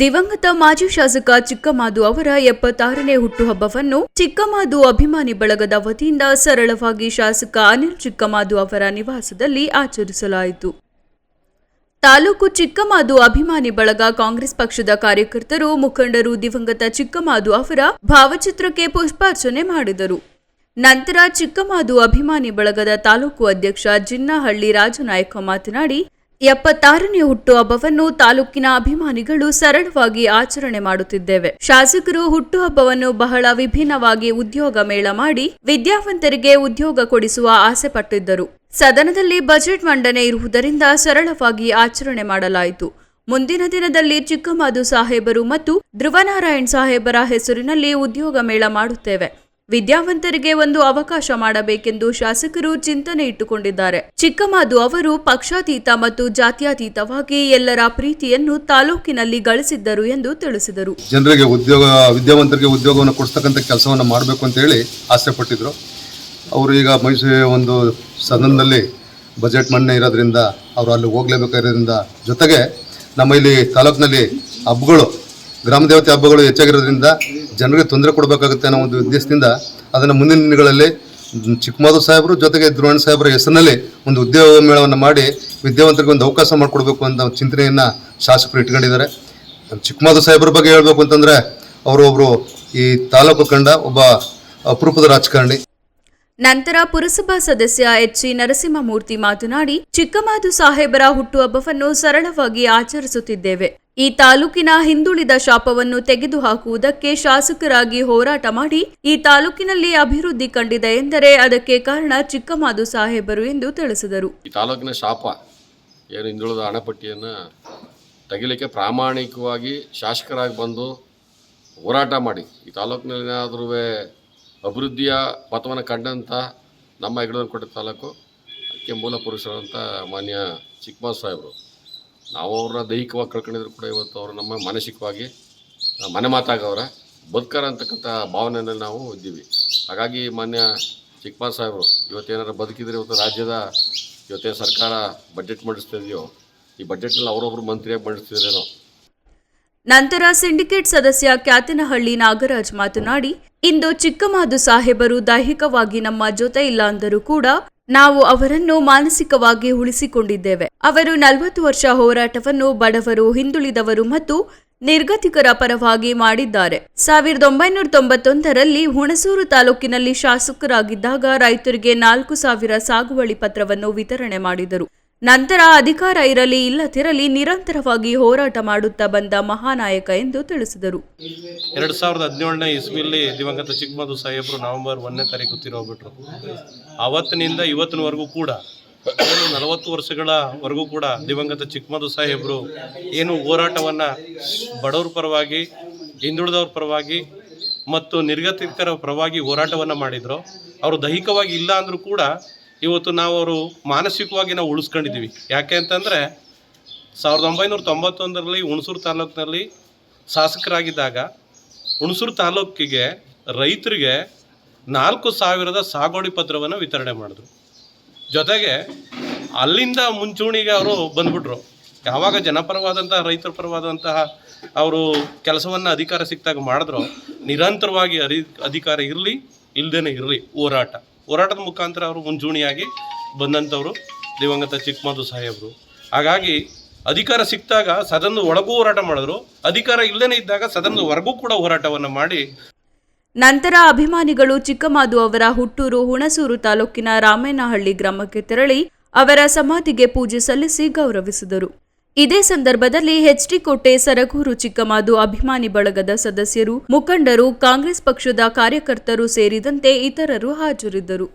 ದಿವಂಗತ ಮಾಜಿ ಶಾಸಕ ಚಿಕ್ಕಮಾದು ಅವರ ಎಪ್ಪತ್ತಾರನೇ ಹುಟ್ಟುಹಬ್ಬವನ್ನು ಚಿಕ್ಕಮಾದು ಅಭಿಮಾನಿ ಬಳಗದ ವತಿಯಿಂದ ಸರಳವಾಗಿ ಶಾಸಕ ಅನಿಲ್ ಚಿಕ್ಕಮಾದು ಅವರ ನಿವಾಸದಲ್ಲಿ ಆಚರಿಸಲಾಯಿತು. ತಾಲೂಕು ಚಿಕ್ಕಮಾದು ಅಭಿಮಾನಿ ಬಳಗ ಕಾಂಗ್ರೆಸ್ ಪಕ್ಷದ ಕಾರ್ಯಕರ್ತರು, ಮುಖಂಡರು ದಿವಂಗತ ಚಿಕ್ಕಮಾದು ಅವರ ಭಾವಚಿತ್ರಕ್ಕೆ ಪುಷ್ಪಾರ್ಚನೆ ಮಾಡಿದರು. ನಂತರ ಚಿಕ್ಕಮಾದು ಅಭಿಮಾನಿ ಬಳಗದ ತಾಲೂಕು ಅಧ್ಯಕ್ಷ ಜಿನ್ನಹಳ್ಳಿ ರಾಜನಾಯಕ ಮಾತನಾಡಿ ಎಪ್ಪತ್ತಾರನೇ ಹುಟ್ಟುಹಬ್ಬವನ್ನು ತಾಲೂಕಿನ ಅಭಿಮಾನಿಗಳು ಸರಳವಾಗಿ ಆಚರಣೆ ಮಾಡುತ್ತಿದ್ದೇವೆ. ಶಾಸಕರು ಹುಟ್ಟುಹಬ್ಬವನ್ನು ಬಹಳ ವಿಭಿನ್ನವಾಗಿ ಉದ್ಯೋಗ ಮೇಳ ಮಾಡಿ ವಿದ್ಯಾವಂತರಿಗೆ ಉದ್ಯೋಗ ಕೊಡಿಸುವ ಆಸೆ ಪಟ್ಟಿದ್ದರು. ಸದನದಲ್ಲಿ ಬಜೆಟ್ ಮಂಡನೆ ಇರುವುದರಿಂದ ಸರಳವಾಗಿ ಆಚರಣೆ ಮಾಡಲಾಯಿತು. ಮುಂದಿನ ದಿನದಲ್ಲಿ ಚಿಕ್ಕಮಾದು ಸಾಹೇಬರು ಮತ್ತು ಧ್ರುವನಾರಾಯಣ್ ಸಾಹೇಬರ ಹೆಸರಿನಲ್ಲಿ ಉದ್ಯೋಗ ಮೇಳ ಮಾಡುತ್ತೇವೆ. ವಿದ್ಯಾವಂತರಿಗೆ ಒಂದು ಅವಕಾಶ ಮಾಡಬೇಕೆಂದು ಶಾಸಕರು ಚಿಂತನೆ ಇಟ್ಟುಕೊಂಡಿದ್ದಾರೆ. ಚಿಕ್ಕಮಾದು ಅವರು ಪಕ್ಷಾತೀತ ಮತ್ತು ಜಾತ್ಯತೀತವಾಗಿ ಎಲ್ಲರ ಪ್ರೀತಿಯನ್ನು ತಾಲೂಕಿನಲ್ಲಿ ಗಳಿಸಿದ್ದರು ಎಂದು ತಿಳಿಸಿದರು. ಜನರಿಗೆ ಉದ್ಯೋಗ, ವಿದ್ಯಾವಂತರಿಗೆ ಉದ್ಯೋಗವನ್ನು ಕೊಡಿಸ್ತಕ್ಕಂಥ ಕೆಲಸವನ್ನು ಮಾಡಬೇಕು ಅಂತ ಹೇಳಿ ಆಸೆ ಪಟ್ಟಿದ್ರು ಅವರು ಈಗ ಮೈಸೂರು ಒಂದು ಸದನದಲ್ಲಿ ಬಜೆಟ್ ಮಣ್ಣೆ ಇರೋದ್ರಿಂದ, ಅವರು ಅಲ್ಲಿ ಹೋಗ್ಲೇಬೇಕಾಗಿರೋದ್ರಿಂದ ಜೊತೆಗೆ ನಮ್ಮ ಇಲ್ಲಿ ತಾಲೂಕಿನಲ್ಲಿ ಹಬ್ಬಗಳು, ಗ್ರಾಮ ದೇವತೆ ಹಬ್ಬಗಳು ಹೆಚ್ಚಾಗಿರೋದ್ರಿಂದ ಜನರಿಗೆ ತೊಂದರೆ ಕೊಡಬೇಕಾಗುತ್ತೆ ಅನ್ನೋ ಒಂದು ಉದ್ದೇಶದಿಂದ ಅದನ್ನು ಮುಂದಿನ ದಿನಗಳಲ್ಲಿ ಚಿಕ್ಕಮಾಧು ಸಾಹೇಬರು ಜೊತೆಗೆ ದ್ರೋಣ ಸಾಹೇಬರ ಹೆಸರಿನಲ್ಲಿ ಒಂದು ಉದ್ಯೋಗ ಮೇಳವನ್ನು ಮಾಡಿ ವಿದ್ಯಾವಂತರಿಗೆ ಒಂದು ಅವಕಾಶ ಮಾಡಿಕೊಡ್ಬೇಕು ಅಂತ ಒಂದು ಚಿಂತನೆಯನ್ನು ಶಾಸಕರು ಇಟ್ಕೊಂಡಿದ್ದಾರೆ. ಚಿಕ್ಕಮಾಧು ಸಾಹೇಬ್ರ ಬಗ್ಗೆ ಹೇಳಬೇಕು ಅಂತಂದರೆ ಅವರು ಒಬ್ಬರು ಈ ತಾಲೂಕು ಕಂಡ ಒಬ್ಬ ಅಪರೂಪದ ರಾಜಕಾರಣಿ. ನಂತರ ಪುರಸಭಾ ಸದಸ್ಯ ಎಚ್ ಸಿ ನರಸಿಂಹಮೂರ್ತಿ ಮಾತನಾಡಿ ಚಿಕ್ಕಮಾದು ಸಾಹೇಬರ ಹುಟ್ಟುಹಬ್ಬವನ್ನು ಸರಳವಾಗಿ ಆಚರಿಸುತ್ತಿದ್ದೇವೆ. ಈ ತಾಲೂಕಿನ ಹಿಂದುಳಿದ ಶಾಪವನ್ನು ತೆಗೆದುಹಾಕುವುದಕ್ಕೆ ಶಾಸಕರಾಗಿ ಹೋರಾಟ ಮಾಡಿ ಈ ತಾಲೂಕಿನಲ್ಲಿ ಅಭಿವೃದ್ಧಿ ಕಂಡಿದೆ ಎಂದರೆ ಅದಕ್ಕೆ ಕಾರಣ ಚಿಕ್ಕಮಾದು ಸಾಹೇಬರು ಎಂದು ತಿಳಿಸಿದರು. ಈ ತಾಲೂಕಿನ ಶಾಪ ಏನು ಹಿಂದುಳಿದ ಅಣಪಟ್ಟಿಯನ್ನು ತೆಗಿಲಿಕ್ಕೆ ಪ್ರಾಮಾಣಿಕವಾಗಿ ಶಾಸಕರಾಗಿ ಬಂದು ಹೋರಾಟ ಮಾಡಿ. ಈ ತಾಲೂಕಿನಲ್ಲಿ ಏನಾದರೂ ಅಭಿವೃದ್ಧಿಯ ಪಥವನ್ನು ಕಂಡಂಥ ನಮ್ಮ ಹೆಗ್ಗಡಕೋಟೆ ತಾಲೂಕು, ಅದಕ್ಕೆ ಮೂಲ ಪುರುಷರಂತ ಮಾನ್ಯ ಚಿಕ್ಕಮಾದು ಸಾಹೇಬರು. ನಾವು ಅವ್ರನ್ನ ದೈಹಿಕವಾಗಿ ಕಳ್ಕೊಂಡಿದ್ರು ಕೂಡ ಇವತ್ತು ಅವರು ನಮ್ಮ ಮಾನಸಿಕವಾಗಿ ಮನೆ ಅವರ, ಬದುಕಾರ ಅಂತಕ್ಕಂಥ ಭಾವನೆಯಲ್ಲಿ ನಾವು ಇದ್ದೀವಿ. ಹಾಗಾಗಿ ಮಾನ್ಯ ಚಿಕ್ಕಪ್ಪ ಸಾಹೇಬರು ಇವತ್ತೇನಾರು ಬದುಕಿದ್ರೆ ಇವತ್ತು ರಾಜ್ಯದ ಇವತ್ತೇ ಸರ್ಕಾರ ಬಜೆಟ್ ಮಂಡಿಸ್ತಾ ಇದೆಯೋ ಈ ಬಜೆಟ್ನಲ್ಲಿ ಅವರೊಬ್ಬರು ಮಂತ್ರಿಯಾಗಿ ಮಂಡಿಸ್ತಿದ್ರೇನೋ ನಂತರ ಸಿಂಡಿಕೇಟ್ ಸದಸ್ಯ ಕ್ಯಾತನಹಳ್ಳಿ ನಾಗರಾಜ್ ಮಾತನಾಡಿ, ಇಂದು ಚಿಕ್ಕಮಾದು ಸಾಹೇಬರು ದೈಹಿಕವಾಗಿ ನಮ್ಮ ಜೊತೆ ಇಲ್ಲ ಅಂದರೂ ಕೂಡ ನಾವು ಅವರನ್ನು ಮಾನಸಿಕವಾಗಿ ಉಳಿಸಿಕೊಂಡಿದ್ದೇವೆ. ಅವರು ನಲವತ್ತು ವರ್ಷ ಹೋರಾಟವನ್ನು ಬಡವರು ಹಿಂದುಳಿದವರು ಮತ್ತು ನಿರ್ಗತಿಕರ ಪರವಾಗಿ ಮಾಡಿದ್ದಾರೆ. ಸಾವಿರದ ಒಂಬೈನೂರ ತೊಂಬತ್ತೊಂದರಲ್ಲಿ ಹುಣಸೂರು ತಾಲೂಕಿನಲ್ಲಿ ಶಾಸಕರಾಗಿದ್ದಾಗ ರೈತರಿಗೆ ನಾಲ್ಕು ಸಾವಿರ ಸಾಗುವಳಿ ಪತ್ರವನ್ನು ವಿತರಣೆ ಮಾಡಿದರು. ನಂತರ ಅಧಿಕಾರ ಇರಲಿ ಇಲ್ಲದಿರಲಿ ನಿರಂತರವಾಗಿ ಹೋರಾಟ ಮಾಡುತ್ತಾ ಬಂದ ಮಹಾನಾಯಕ ಎಂದು ತಿಳಿಸಿದರು. ಎರಡು ಸಾವಿರದ ಹದಿನೇಳನೇ ಇಸ್ವಿಯಲ್ಲಿ ದಿವಂಗತ ಚಿಕ್ಕಮದು ಸಾಹೇಬರು ನವೆಂಬರ್ ಒಂದನೇ ತಾರೀಕು ತಿರೋಗ್ಬಿಟ್ರು ಅವತ್ತಿನಿಂದ ಇವತ್ತಿನವರೆಗೂ ಕೂಡ ನಲವತ್ತು ವರ್ಷಗಳವರೆಗೂ ಕೂಡ ದಿವಂಗತ ಚಿಕ್ಕಮದು ಸಾಹೇಬರು ಏನು ಹೋರಾಟವನ್ನು ಬಡವ್ರ ಪರವಾಗಿ, ಹಿಂದುಳಿದವ್ರ ಪರವಾಗಿ ಮತ್ತು ನಿರ್ಗತಿಕರ ಪರವಾಗಿ ಹೋರಾಟವನ್ನು ಮಾಡಿದರು. ಅವರು ದೈಹಿಕವಾಗಿ ಇಲ್ಲ ಅಂದರೂ ಕೂಡ ಇವತ್ತು ನಾವು ಅವರು ಮಾನಸಿಕವಾಗಿ ನಾವು ಉಳಿಸ್ಕೊಂಡಿದ್ದೀವಿ. ಯಾಕೆ ಅಂತಂದರೆ, ಸಾವಿರದ ಒಂಬೈನೂರ ತೊಂಬತ್ತೊಂದರಲ್ಲಿ ಹುಣಸೂರು ತಾಲೂಕಿನಲ್ಲಿ ಶಾಸಕರಾಗಿದ್ದಾಗ, ಹುಣಸೂರು ತಾಲೂಕಿಗೆ ರೈತರಿಗೆ ನಾಲ್ಕು ಸಾವಿರದ ಸಾಗೋಡಿ ಪತ್ರವನ್ನು ವಿತರಣೆ ಮಾಡಿದ್ರು. ಜೊತೆಗೆ, ಅಲ್ಲಿಂದ ಮುಂಚೂಣಿಗೆ ಅವರು ಬಂದ್ಬಿಟ್ರು. ಯಾವಾಗ ಜನಪರವಾದಂತಹ, ರೈತರ ಪರವಾದಂತಹ ಅವರು ಕೆಲಸವನ್ನು ಅಧಿಕಾರ ಸಿಕ್ಕಿದಾಗ ಮಾಡಿದ್ರು, ನಿರಂತರವಾಗಿ ಅಧಿಕಾರ ಇರಲಿ ಇಲ್ಲದೇ ಇರಲಿ, ಹೋರಾಟ. ಹೋರಾಟದ ಮುಖಾಂತರ ಅವರು ಮುಂಚೂಣಿಯಾಗಿ ಬಂದಂಥವರು ದಿವಂಗತ ಚಿಕ್ಕಮಾದು ಸಾಹೇಬರು. ಹಾಗಾಗಿ ಅಧಿಕಾರ ಸಿಕ್ಕಿದಾಗ ಸದನದ ಒಳಗೂ ಹೋರಾಟ ಮಾಡಿದ್ರು. ಅಧಿಕಾರ ಇಲ್ಲದೇ ಇದ್ದಾಗ ಸದನದ ಹೊರಗೂ ಕೂಡ ಹೋರಾಟವನ್ನು ಮಾಡಿ. ನಂತರ ಅಭಿಮಾನಿಗಳು ಚಿಕ್ಕಮಾದು ಅವರ ಹುಟ್ಟೂರು ಹುಣಸೂರು ತಾಲೂಕಿನ ರಾಮೇನಹಳ್ಳಿ ಗ್ರಾಮಕ್ಕೆ ತೆರಳಿ ಅವರ ಸಮಾಧಿಗೆ ಪೂಜೆ ಸಲ್ಲಿಸಿ ಗೌರವಿಸಿದರು. ಇದೇ ಸಂದರ್ಭದಲ್ಲಿ ಎಚ್ಡಿ ಕೋಟೆ ಸರಗೂರು ಚಿಕ್ಕಮಾದು ಅಭಿಮಾನಿ ಬಳಗದ ಸದಸ್ಯರು ಮುಖಂಡರು ಕಾಂಗ್ರೆಸ್ ಪಕ್ಷದ ಕಾರ್ಯಕರ್ತರು ಸೇರಿದಂತೆ ಇತರರು ಹಾಜರಿದ್ದರು